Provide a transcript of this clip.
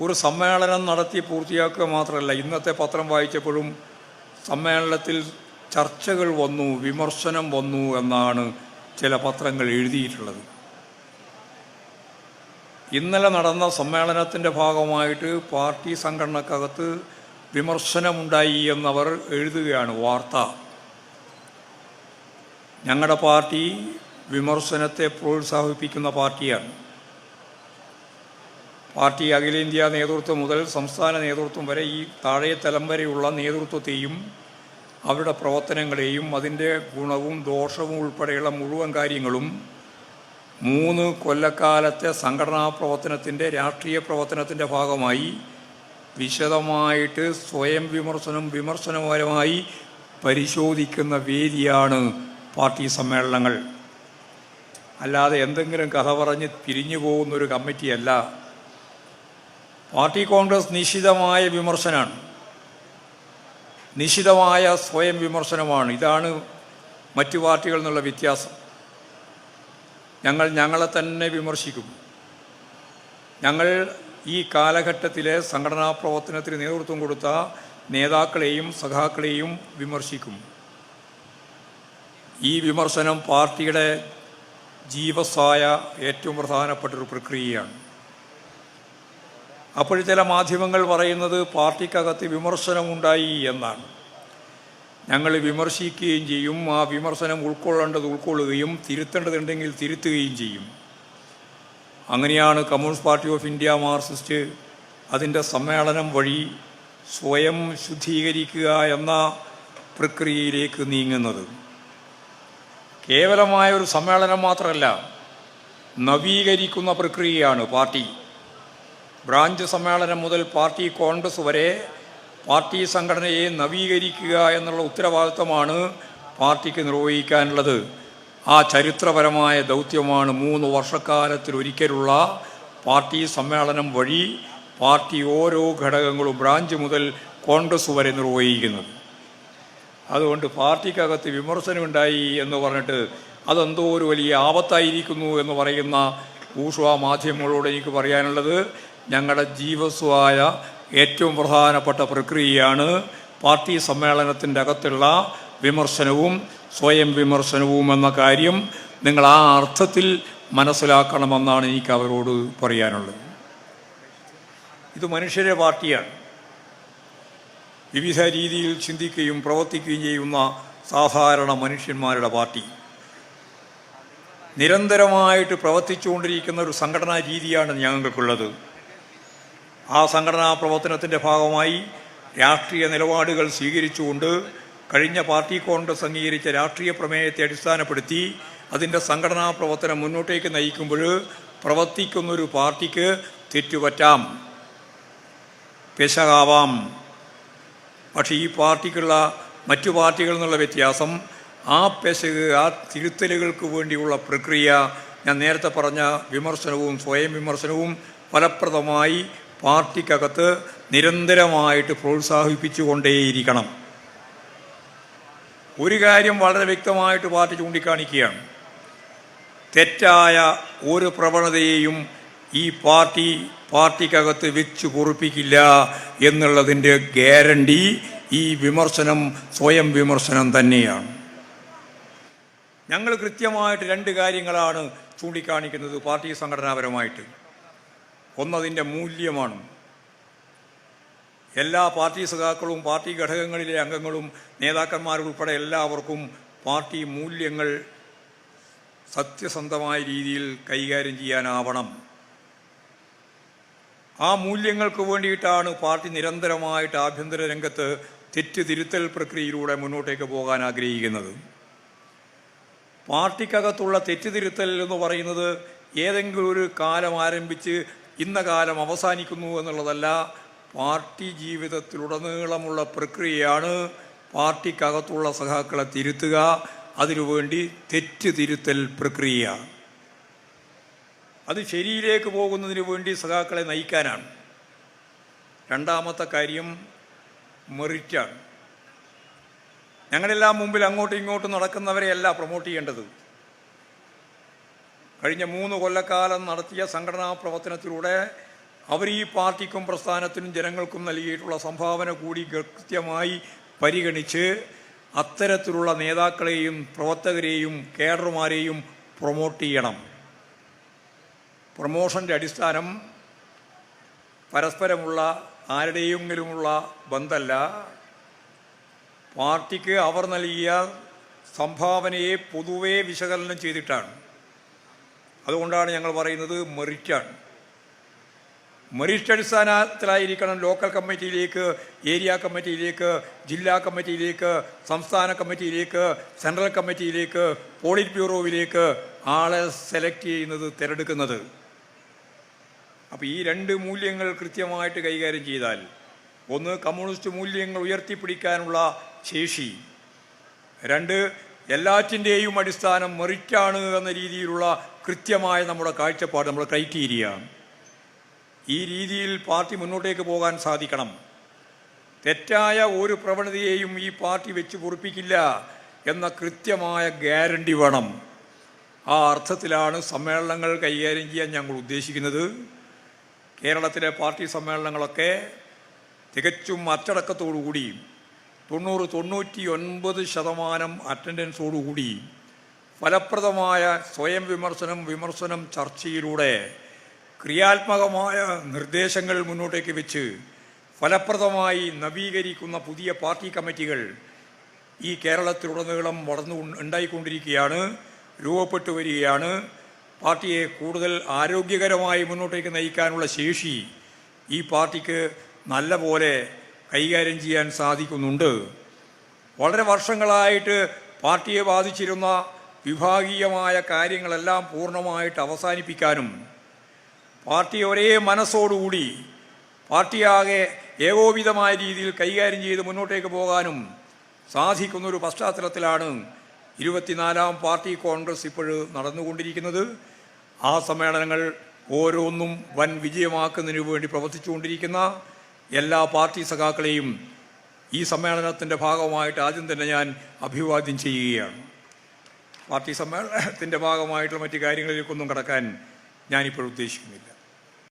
ഒരു സമ്മേളനം നടത്തി പൂർത്തിയാക്കുക മാത്രമല്ല ഇന്നത്തെ പത്രം വായിച്ചപ്പോഴും സമ്മേളനത്തിൽ ചർച്ചകൾ വന്നു വിമർശനം വന്നു എന്നാണ് ചില പത്രങ്ങൾ എഴുതിയിട്ടുള്ളത്. ഇന്നലെ നടന്ന സമ്മേളനത്തിന്റെ ഭാഗമായിട്ട് പാർട്ടി സംഘടനക്കകത്ത് വിമർശനമുണ്ടായി എന്നവർ എഴുതുകയാണ് വാർത്ത. ഞങ്ങളുടെ പാർട്ടി വിമർശനത്തെ പ്രോത്സാഹിപ്പിക്കുന്ന പാർട്ടിയാണ്. പാർട്ടി അഖിലേന്ത്യാ നേതൃത്വം മുതൽ സംസ്ഥാന നേതൃത്വം വരെ ഈ താഴെ തലം വരെയുള്ള നേതൃത്വത്തെയും അവരുടെ പ്രവർത്തനങ്ങളെയും അതിന്റെ ഗുണവും ദോഷവും ഉൾപ്പെടെയുള്ള മുഴുവൻ കാര്യങ്ങളും മൂന്ന് കൊല്ലക്കാലത്തെ സംഘടനാ പ്രവർത്തനത്തിന്റെ രാഷ്ട്രീയ പ്രവർത്തനത്തിന്റെ ഭാഗമായി വിശദമായിട്ട് സ്വയം വിമർശനം വിമർശനപരമായി പരിശോധിക്കുന്ന വേദിയാണ് പാർട്ടി സമ്മേളനങ്ങൾ. അല്ലാതെ എന്തെങ്കിലും കഥ പറഞ്ഞ് പിരിഞ്ഞു പോകുന്നൊരു കമ്മിറ്റിയല്ല. പാർട്ടി കോൺഗ്രസ് നിശിതമായ വിമർശനമാണ് നിശിതമായ സ്വയം വിമർശനമാണ്. ഇതാണ് മറ്റു പാർട്ടികളിൽ നിന്നുള്ള വ്യത്യാസം. ഞങ്ങൾ ഞങ്ങളെ തന്നെ വിമർശിക്കും ഞങ്ങൾ ഈ കാലഘട്ടത്തിലെ സംഘടനാ പ്രവർത്തനത്തിന് നേതൃത്വം കൊടുത്ത നേതാക്കളെയും സഖാക്കളെയും വിമർശിക്കും ഈ വിമർശനം പാർട്ടിയുടെ ജീവസായ ഏറ്റവും പ്രധാനപ്പെട്ടൊരു പ്രക്രിയയാണ്. അപ്പോൾ ചില മാധ്യമങ്ങൾ പറയുന്നത് പാർട്ടിക്കകത്ത് വിമർശനമുണ്ടായി എന്നാണ്. ഞങ്ങൾ വിമർശിക്കുകയും ചെയ്യും ആ വിമർശനം ഉൾക്കൊള്ളേണ്ടത് ഉൾക്കൊള്ളുകയും തിരുത്തേണ്ടതുണ്ടെങ്കിൽ തിരുത്തുകയും ചെയ്യും. അങ്ങനെയാണ് Communist Party of India Marxist അതിന്റെ സമ്മേളനം വഴി സ്വയം ശുദ്ധീകരിക്കുക എന്ന പ്രക്രിയയിലേക്ക് നീങ്ങുന്നത്. കേവലമായ ഒരു സമ്മേളനം മാത്രമല്ല നവീകരിക്കുന്ന പ്രക്രിയയാണ് പാർട്ടി. ബ്രാഞ്ച് സമ്മേളനം മുതൽ പാർട്ടി കോൺഗ്രസ് വരെ പാർട്ടി സംഘടനയെ നവീകരിക്കുക എന്നുള്ള ഉത്തരവാദിത്തമാണ് പാർട്ടിക്ക് നിർവഹിക്കാനുള്ളത്. ആ ചരിത്രപരമായ ദൗത്യമാണ് മൂന്ന് വർഷക്കാലത്തിലൊരിക്കലുള്ള പാർട്ടി സമ്മേളനം വഴി പാർട്ടി ഓരോ ഘടകങ്ങളും ബ്രാഞ്ച് മുതൽ കോൺഗ്രസ് വരെ നിർവഹിക്കുന്നത്. അതുകൊണ്ട് പാർട്ടിക്കകത്ത് വിമർശനമുണ്ടായി എന്ന് പറഞ്ഞിട്ട് അതെന്തോ ഒരു വലിയ ആപത്തായിരിക്കുന്നു എന്ന് പറയുന്ന ഊഷ്വ മാധ്യമങ്ങളോട് എനിക്ക് പറയാനുള്ളത് ഞങ്ങളുടെ ജീവസ്വായ ഏറ്റവും പ്രധാനപ്പെട്ട പ്രക്രിയയാണ് പാർട്ടി സമ്മേളനത്തിന്റെ അകത്തുള്ള വിമർശനവും സ്വയം വിമർശനവും എന്ന കാര്യം നിങ്ങൾ ആ അർത്ഥത്തിൽ മനസ്സിലാക്കണമെന്നാണ് എനിക്ക് അവരോട് പറയാനുള്ളത്. ഇത് മനുഷ്യരെ പാർട്ടിയാണ്. വിവിധ രീതിയിൽ ചിന്തിക്കുകയും പ്രവർത്തിക്കുകയും ചെയ്യുന്ന സാധാരണ മനുഷ്യന്മാരുടെ പാർട്ടി. നിരന്തരമായിട്ട് പ്രവർത്തിച്ചുകൊണ്ടിരിക്കുന്ന ഒരു സംഘടനാ രീതിയാണ് ഞങ്ങൾക്കുള്ളത്. ആ സംഘടനാ പ്രവർത്തനത്തിന്റെ ഭാഗമായി രാഷ്ട്രീയ നിലപാടുകൾ സ്വീകരിച്ചുകൊണ്ട് കഴിഞ്ഞ പാർട്ടി കോൺഗ്രസ് അംഗീകരിച്ച രാഷ്ട്രീയ പ്രമേയത്തെ അടിസ്ഥാനപ്പെടുത്തി അതിന്റെ സംഘടനാ പ്രവർത്തനം മുന്നോട്ടേക്ക് നയിക്കുമ്പോൾ പ്രവർത്തിക്കുന്നൊരു പാർട്ടിക്ക് തെറ്റുപറ്റാം പെശകാവാം. പക്ഷേ ഈ പാർട്ടിക്കുള്ള മറ്റു പാർട്ടികളിൽ നിന്നുള്ള വ്യത്യാസം ആ പെശക് ആ തിരുത്തലുകൾക്ക് വേണ്ടിയുള്ള പ്രക്രിയ ഞാൻ നേരത്തെ പറഞ്ഞ വിമർശനവും സ്വയം വിമർശനവും ഫലപ്രദമായി പാർട്ടിക്കകത്ത് നിരന്തരമായിട്ട് പ്രോത്സാഹിപ്പിച്ചുകൊണ്ടേയിരിക്കണം. ഒരു കാര്യം വളരെ വ്യക്തമായിട്ട് പാർട്ടി ചൂണ്ടിക്കാണിക്കുകയാണ്. തെറ്റായ ഒരു പ്രവണതയെയും ഈ പാർട്ടി പാർട്ടിക്കകത്ത് വെച്ച് പൊറുപ്പിക്കില്ല എന്നുള്ളതിന്റെ ഗ്യാരണ്ടി ഈ വിമർശനം സ്വയം വിമർശനം തന്നെയാണ്. ഞങ്ങൾ കൃത്യമായിട്ട് രണ്ട് കാര്യങ്ങളാണ് ചൂണ്ടിക്കാണിക്കുന്നത് പാർട്ടി സംഘടനാപരമായിട്ട്. ഒന്നതിന്റെ മൂല്യമാണ്. എല്ലാ പാർട്ടി സഖാക്കളും പാർട്ടി ഘടകങ്ങളിലെ അംഗങ്ങളും നേതാക്കന്മാരുൾപ്പെടെ എല്ലാവർക്കും പാർട്ടി മൂല്യങ്ങൾ സത്യസന്ധമായ രീതിയിൽ കൈകാര്യം ചെയ്യാനാവണം. ആ മൂല്യങ്ങൾക്ക് വേണ്ടിയിട്ടാണ് പാർട്ടി നിരന്തരമായിട്ട് ആഭ്യന്തര രംഗത്ത് തെറ്റ് തിരുത്തൽ പ്രക്രിയയിലൂടെ മുന്നോട്ടേക്ക് പോകാൻ ആഗ്രഹിക്കുന്നത്. പാർട്ടിക്കകത്തുള്ള തെറ്റ് തിരുത്തൽ എന്ന് പറയുന്നത് ഏതെങ്കിലും ഒരു കാലം ആരംഭിച്ച് ഇന്ന കാലം അവസാനിക്കുന്നു എന്നുള്ളതല്ല പാർട്ടി ജീവിതത്തിലുടനീളമുള്ള പ്രക്രിയയാണ് പാർട്ടിക്കകത്തുള്ള സഖാക്കളെ തിരുത്തുക അതിനുവേണ്ടി തെറ്റ് തിരുത്തൽ പ്രക്രിയ. അത് ശരിയിലേക്ക് പോകുന്നതിന് വേണ്ടി സഖാക്കളെ നയിക്കാനാണ്. രണ്ടാമത്തെ കാര്യം മെറിറ്റാണ്. ഞങ്ങളെല്ലാം മുമ്പിൽ അങ്ങോട്ടും ഇങ്ങോട്ടും നടക്കുന്നവരെയല്ല പ്രൊമോട്ട് ചെയ്യേണ്ടത്. കഴിഞ്ഞ മൂന്ന് കൊല്ലക്കാലം നടത്തിയ സംഘടനാ പ്രവർത്തനത്തിലൂടെ അവർ ഈ പാർട്ടിക്കും പ്രസ്ഥാനത്തിനും ജനങ്ങൾക്കും നൽകിയിട്ടുള്ള സംഭാവന കൂടി കൃത്യമായി പരിഗണിച്ച് അത്തരത്തിലുള്ള നേതാക്കളെയും പ്രവർത്തകരെയും കേഡർമാരെയും പ്രൊമോട്ട് ചെയ്യണം. പ്രൊമോഷന്റെ അടിസ്ഥാനം പരസ്പരമുള്ള ആരുടെയെങ്കിലുമുള്ള ബന്ധമല്ല പാർട്ടിക്ക് അവർ നൽകിയ സംഭാവനയെ പൊതുവെ വിശകലനം ചെയ്തിട്ടാണ്. അതുകൊണ്ടാണ് ഞങ്ങൾ പറയുന്നത് മെറിറ്റാണ്. മെറിറ്റ് അടിസ്ഥാനത്തിലായിരിക്കണം ലോക്കൽ കമ്മിറ്റിയിലേക്ക് ഏരിയ കമ്മിറ്റിയിലേക്ക് ജില്ലാ കമ്മിറ്റിയിലേക്ക് സംസ്ഥാന കമ്മിറ്റിയിലേക്ക് സെൻട്രൽ കമ്മിറ്റിയിലേക്ക് പോളിറ്റ് ബ്യൂറോവിലേക്ക് ആളെ സെലക്ട് ചെയ്യുന്നത് തിരഞ്ഞെടുക്കുന്നത്. അപ്പോൾ ഈ രണ്ട് മൂല്യങ്ങൾ കൃത്യമായിട്ട് കൈകാര്യം ചെയ്താൽ ഒന്ന് കമ്മ്യൂണിസ്റ്റ് മൂല്യങ്ങൾ ഉയർത്തിപ്പിടിക്കാനുള്ള ശേഷി രണ്ട് എല്ലാറ്റിന്റെയും അടിസ്ഥാനം മെറിറ്റാണ് എന്ന രീതിയിലുള്ള കൃത്യമായ നമ്മുടെ കാഴ്ചപ്പാട് നമ്മുടെ ക്രൈറ്റീരിയ. ഈ രീതിയിൽ പാർട്ടി മുന്നോട്ടേക്ക് പോകാൻ സാധിക്കണം. തെറ്റായ ഒരു പ്രവണതയെയും ഈ പാർട്ടി വെച്ച് പൊറിപ്പിക്കില്ല എന്ന കൃത്യമായ ഗ്യാരണ്ടി വേണം. ആ അർത്ഥത്തിലാണ് സമ്മേളനങ്ങൾ കൈകാര്യം ചെയ്യാൻ ഞങ്ങൾ ഉദ്ദേശിക്കുന്നത്. കേരളത്തിലെ പാർട്ടി സമ്മേളനങ്ങളൊക്കെ തികച്ചും അച്ചടക്കത്തോടുകൂടി തൊണ്ണൂറ് തൊണ്ണൂറ്റി ഒൻപത് ശതമാനം അറ്റൻഡൻസോടുകൂടി ഫലപ്രദമായ സ്വയം വിമർശനം വിമർശനം ചർച്ചയിലൂടെ ക്രിയാത്മകമായ നിർദ്ദേശങ്ങൾ മുന്നോട്ടേക്ക് വെച്ച് ഫലപ്രദമായി നവീകരിക്കുന്ന പുതിയ പാർട്ടി കമ്മിറ്റികൾ ഈ കേരളത്തിലുടനീളം വളർന്നു ഉണ്ടായിക്കൊണ്ടിരിക്കുകയാണ് രൂപപ്പെട്ടു വരികയാണ്. പാർട്ടിയെ കൂടുതൽ ആരോഗ്യകരമായി മുന്നോട്ടേക്ക് നയിക്കാനുള്ള ശേഷി ഈ പാർട്ടിക്ക് നല്ല പോലെ കൈകാര്യം ചെയ്യാൻ സാധിക്കുന്നുണ്ട്. വളരെ വർഷങ്ങളായിട്ട് പാർട്ടിയെ ബാധിച്ചിരുന്ന വിഭാഗീയമായ കാര്യങ്ങളെല്ലാം പൂർണമായിട്ട് അവസാനിപ്പിക്കാനും പാർട്ടി ഒരേ മനസ്സോടുകൂടി പാർട്ടിയാകെ ഏകോപിതമായ രീതിയിൽ കൈകാര്യം ചെയ്ത് മുന്നോട്ടേക്ക് പോകാനും സാധിക്കുന്ന ഒരു പശ്ചാത്തലത്തിലാണ് ഇരുപത്തിനാലാം പാർട്ടി കോൺഗ്രസ് ഇപ്പോൾ നടന്നുകൊണ്ടിരിക്കുന്നത്. ആ സമ്മേളനങ്ങൾ ഓരോന്നും വൻ വിജയമാക്കുന്നതിന് വേണ്ടി പ്രവർത്തിച്ചുകൊണ്ടിരിക്കുന്ന എല്ലാ പാർട്ടി സഖാക്കളെയും ഈ സമ്മേളനത്തിന്റെ ഭാഗമായിട്ട് ആദ്യം തന്നെ ഞാൻ അഭിവാദ്യം ചെയ്യുകയാണ്. പാർട്ടി സമ്മേളനത്തിന്റെ ഭാഗമായിട്ടുള്ള മറ്റു കാര്യങ്ങളിലേക്കൊന്നും കടക്കാൻ ഞാനിപ്പോൾ ഉദ്ദേശിക്കുന്നില്ല.